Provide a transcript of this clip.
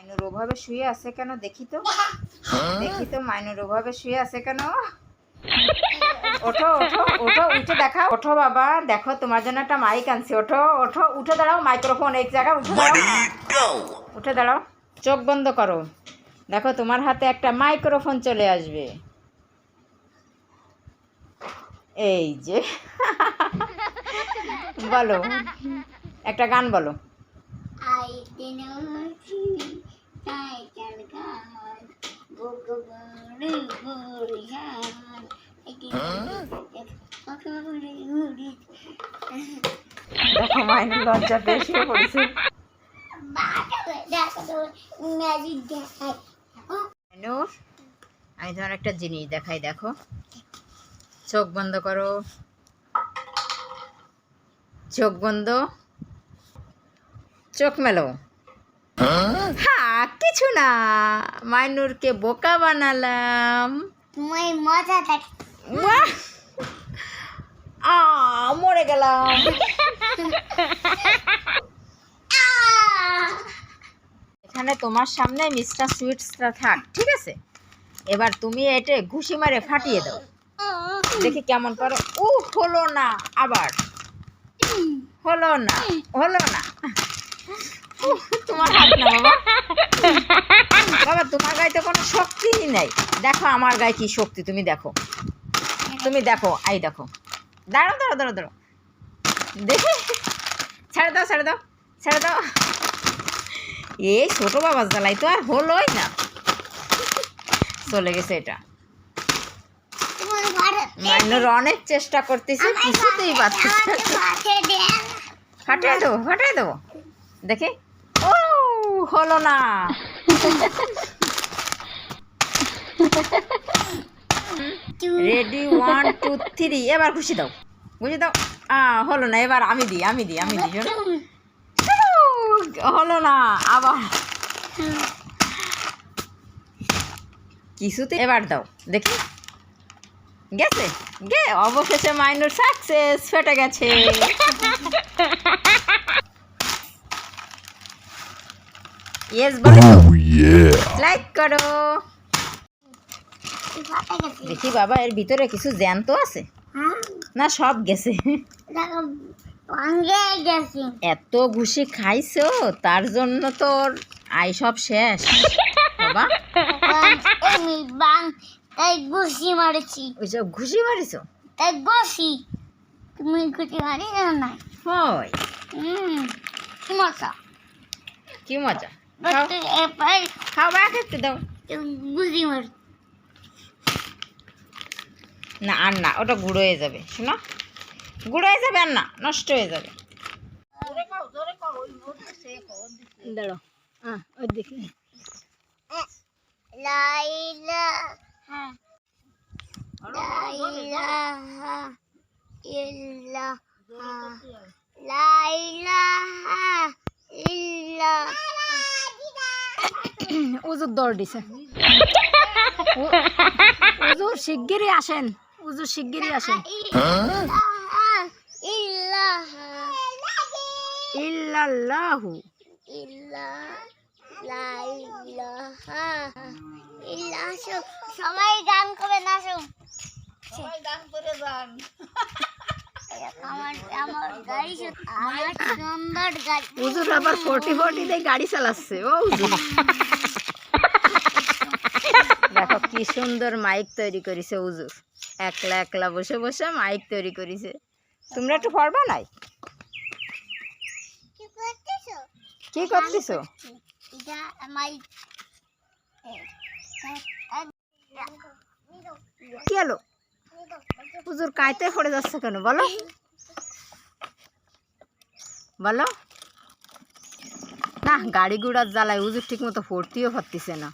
মাইনুর ওভাবে শুয়ে আছে কেন দেখি তো? দেখি তো মাইনুর ওভাবে শুয়ে আছে কেন? ওঠো ওঠো ওঠো উঠে দেখাও ওঠো বাবা দেখো তোমার জন্য একটা মাইক আনছি ওঠো ওঠো উঠে দাঁড়াও মাইক্রোফোন এক জায়গায় উঠে দাঁড়াও। উঠে দাঁড়াও চোখ বন্ধ করো। দেখো তোমার হাতে একটা মাইক্রোফোন চলে আসবে। এই যে। বলো একটা গান বলো। দেখো মাইনুর লজ্জা নূর আমি তোমার একটা জিনিস দেখাই, দেখো। চোখ বন্ধ করো। চোখ বন্ধ। চোখ মেলো। হ্যাঁ কিছু না মাইনুরকে বোকা বানালাম। তুমি মজা আ মরে গেলাম। এখানে তোমার সামনে মিস্টার সুইটসটা থাক ঠিক আছে? এবার তুমি এটা ঘুষি মারে ফাটিয়ে দাও। দেখি কেমন পারো। ও হলো না আবার। হলো না হলো না। তোমার হাত না বাবা। বাবা তোমার গায়ে তো কোনো শক্তিই নেই। দেখো আমার গায়ে কি শক্তি তুমি দেখো। তুমি দেখো আই দেখো। দাঁড়াও দাঁড়াও দাঁড়াও দাঁড়াও। দেখে? ছেড়ে দাও ছেড়ে দাও ছেড়ে দাও। এই ছোটো বাবার জ্বালাই তো আর হলোই না। চলে গেছে এটা। মাইনুর অনেক চেষ্টা করতেছি কিছুতেই না। ফাটিয়ে দেবো ফাটিয়ে দেবো। দেখি। ও হলো না। রেডি ওয়ান টু থ্রি এবার খুশি দাও। বুঝে দাও। হলো না, এবার আমি দিই আমি দিই আমি দিই। হলো না, আবার। কিছুতে এবার দাও, দেখি। গেছে? গে, অবশেষে মাইনুর সাকসেস ফেটে গেছে। ইয়েস বলে। Oh yeah. লাইক করো। দেখি বাবা এর ভিতরে কিছু জ্যান্ত আছে? হ্যাঁ। না সব গেছে? এত ঘুষি খাইছো তার জন্য তোর আই সব শেষ। বাবা। বাং তাই ঘুষি মারেছি। ওই সব ঘুষি মারিছো? তাই ঘুষি। তুমি ঘুষি মারি না? হয়। কি মজা। কি মজা? খেতে দাও মার না আর না ওটা গুঁড়ো হয়ে যাবে শোনো। গুঁড়ো হয়ে যাবে আর না নষ্ট হয়ে যাবে। দাঁড়ো হ্যাঁ ওই দেখি লাইলা। হ্যাঁ। লাইলা ইল্লা লাইলা ইল্লা। উজুর দৌড় দিছে। উজুর শিগগিরই আসেন উজুর শিগগিরই আসেন। ইল্লা ইল্লাল্লাহু। সবাই গান করে নাচো সবাই গান করে যান। আমার আমার গাড়ি সু- আমার সুন্দর গাড়ি। উজুর আবার ফোর্টি ফোর্টি দিয়ে গাড়ি চালাচ্ছে। ও উজুর। দেখো কি সুন্দর মাইক তৈরি করেছে উজুর একলা একলা বসে বসে মাইক তৈরি করেছে। তোমরা একটু পড়বা নাই? কি করতেছো? কি হলো? উজুর কাইতে পড়ে যাচ্ছে কেন? বলো। বলো। না গাড়ি ঘোড়ার জ্বালায় উজুর ঠিক মতো পড়তেও পারতেছে না।